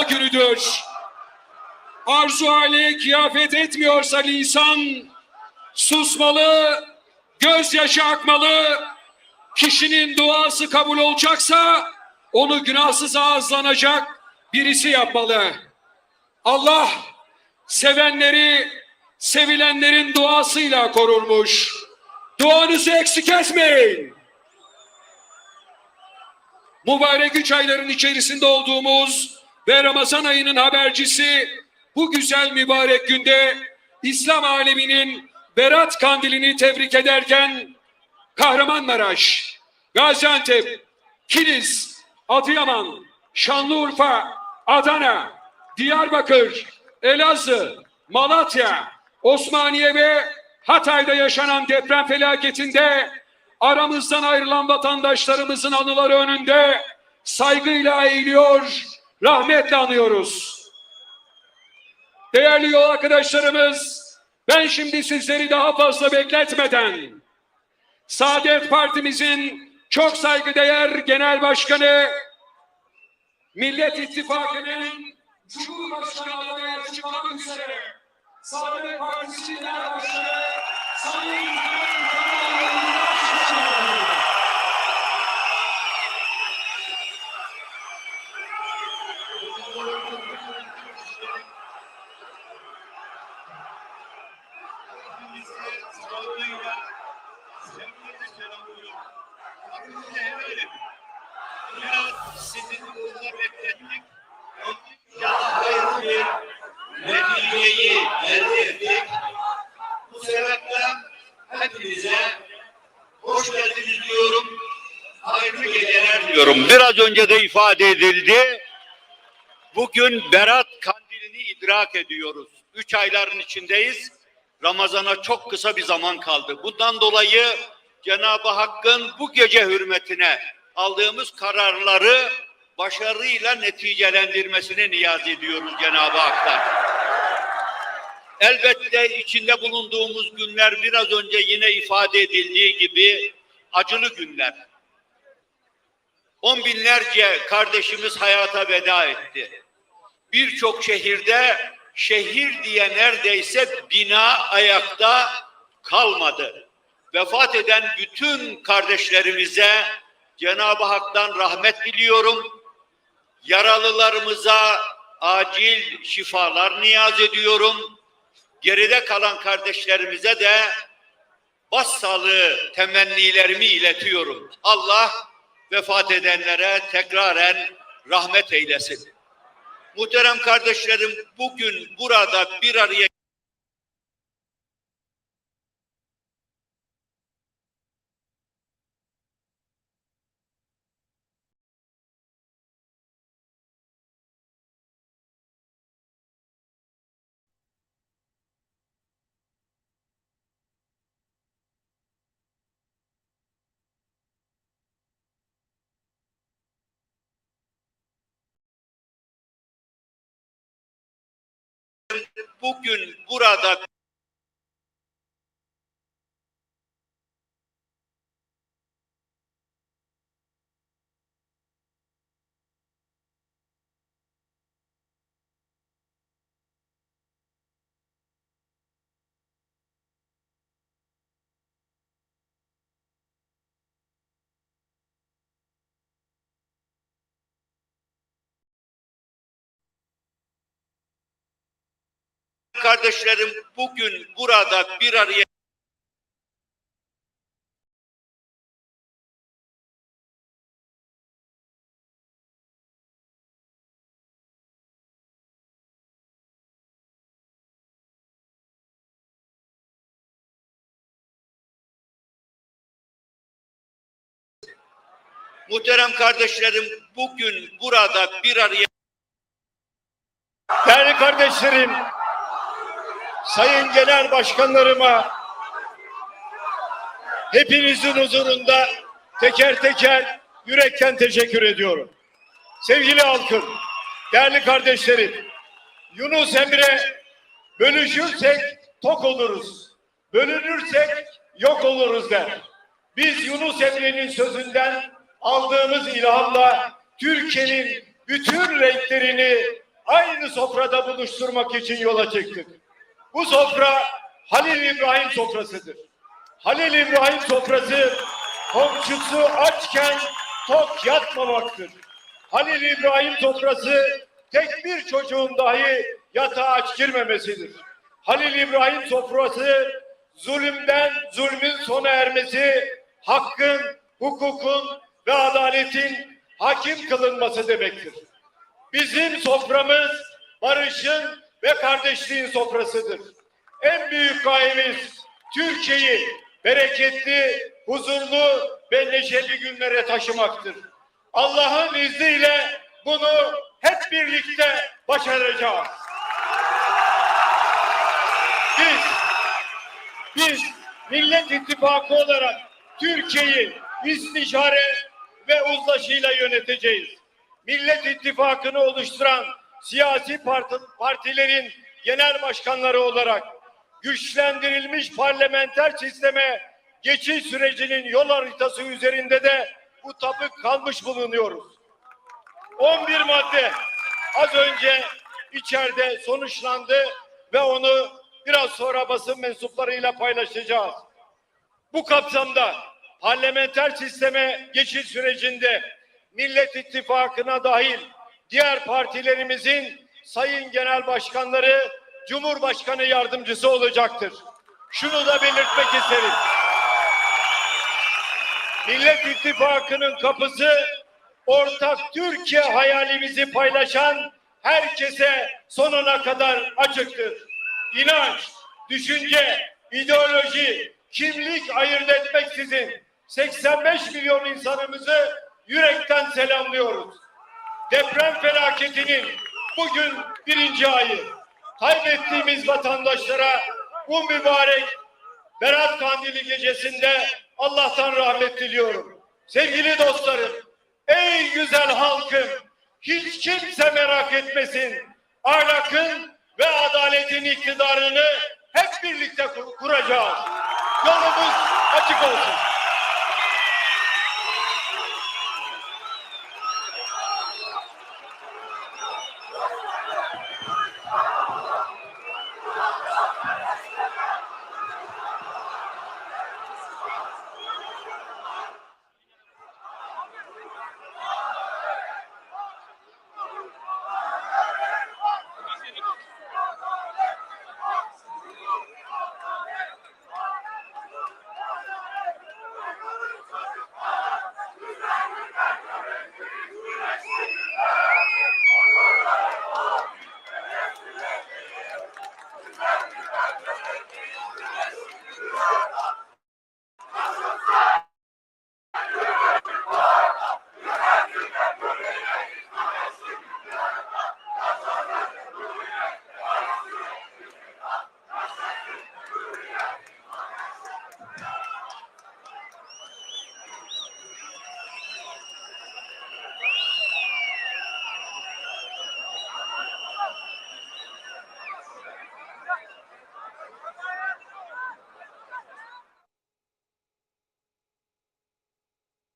günüdür. Arzu hali kıyafet etmiyorsa lisan susmalı, gözyaşı akmalı. Kişinin duası kabul olacaksa onu günahsız ağızlanacak birisi yapmalı. Allah sevenleri sevilenlerin duasıyla korurmuş. Duanızı eksik etmeyin. Mübarek üç ayların içerisinde olduğumuz ve Ramazan ayının habercisi bu güzel mübarek günde İslam aleminin Berat Kandilini tebrik ederken Kahramanmaraş, Gaziantep, Kilis, Adıyaman, Şanlıurfa, Adana, Diyarbakır, Elazığ, Malatya, Osmaniye ve Hatay'da yaşanan deprem felaketinde aramızdan ayrılan vatandaşlarımızın anıları önünde saygıyla eğiliyor, rahmetle anıyoruz. Değerli yol arkadaşlarımız, ben şimdi sizleri daha fazla bekletmeden Saadet Partimizin çok saygıdeğer Genel Başkanı, Millet İttifakı'nın Cumhurbaşkanı adayı açıklamak üzere Saadet Partisi Genel Başkanı Sayın Kemal Kılıçdaroğlu'nu açıklıyorum. Saygıyla, sevgiyle selamlıyorum. Hepinize eminim. Biraz sizin burada beklettik. İnşallah hayırlı bir elde ettik. Bu sebeple hepinize hoş geldiniz diyorum. Hayırlı geceler diyorum. Biraz önce de ifade edildi. Bugün Berat Kandilini idrak ediyoruz. Üç ayların içindeyiz. Ramazana çok kısa bir zaman kaldı. Bundan dolayı Cenab-ı Hakk'ın bu gece hürmetine aldığımız kararları başarıyla neticelendirmesini niyaz ediyoruz Cenab-ı Hak'tan. Elbette içinde bulunduğumuz günler biraz önce yine ifade edildiği gibi acılı günler. On binlerce kardeşimiz hayata veda etti. Birçok şehirde şehir diye neredeyse bina ayakta kalmadı. Vefat eden bütün kardeşlerimize Cenab-ı Hak'tan rahmet diliyorum. Yaralılarımıza acil şifalar niyaz ediyorum. Geride kalan kardeşlerimize de başsağlığı temennilerimi iletiyorum. Allah vefat edenlere tekraren rahmet eylesin. Muhterem kardeşlerim bugün burada bir araya bugün burada kardeşlerim bugün burada bir araya Muhterem kardeşlerim bugün burada bir araya Değerli kardeşlerim, sayın genel başkanlarıma hepinizin huzurunda teker teker yürekten teşekkür ediyorum. Sevgili halkım, değerli kardeşlerim, Yunus Emre bölüşürsek tok oluruz, bölünürsek yok oluruz der. Biz Yunus Emre'nin sözünden aldığımız ilhamla Türkiye'nin bütün renklerini aynı sofrada buluşturmak için yola çıktık. Bu sofra Halil İbrahim sofrasıdır. Halil İbrahim sofrası komşusu açken tok yatmamaktır. Halil İbrahim sofrası tek bir çocuğun dahi yatağa aç girmemesidir. Halil İbrahim sofrası zulümden zulmün sona ermesi, hakkın, hukukun ve adaletin hakim kılınması demektir. Bizim soframız barışın ve kardeşliğin sofrasıdır. En büyük gayemiz Türkiye'yi bereketli, huzurlu ve neşeli günlere taşımaktır. Allah'ın izniyle bunu hep birlikte başaracağız. Biz, biz Millet İttifakı olarak Türkiye'yi istişare ve uzlaşıyla yöneteceğiz. Millet İttifakı'nı oluşturan siyasi parti, partilerin genel başkanları olarak güçlendirilmiş parlamenter sisteme geçiş sürecinin yol haritası üzerinde de mutabık kalmış bulunuyoruz. 11 madde az önce içeride sonuçlandı ve onu biraz sonra basın mensuplarıyla paylaşacağız. Bu kapsamda parlamenter sisteme geçiş sürecinde Millet İttifakı'na dahil diğer partilerimizin sayın genel başkanları Cumhurbaşkanı yardımcısı olacaktır. Şunu da belirtmek isterim. Millet İttifakı'nın kapısı ortak Türkiye hayalimizi paylaşan herkese sonuna kadar açıktır. İnanç, düşünce, ideoloji, kimlik ayırt etmeksizin 85 milyon insanımızı yürekten selamlıyoruz. Deprem felaketinin bugün birinci ayı. Kaybettiğimiz vatandaşlara bu mübarek Berat Kandili gecesinde Allah'tan rahmet diliyorum. Sevgili dostlarım, ey güzel halkım, hiç kimse merak etmesin. Ahlakın ve adaletin iktidarını hep birlikte kur- kuracağız. Yolumuz açık olsun.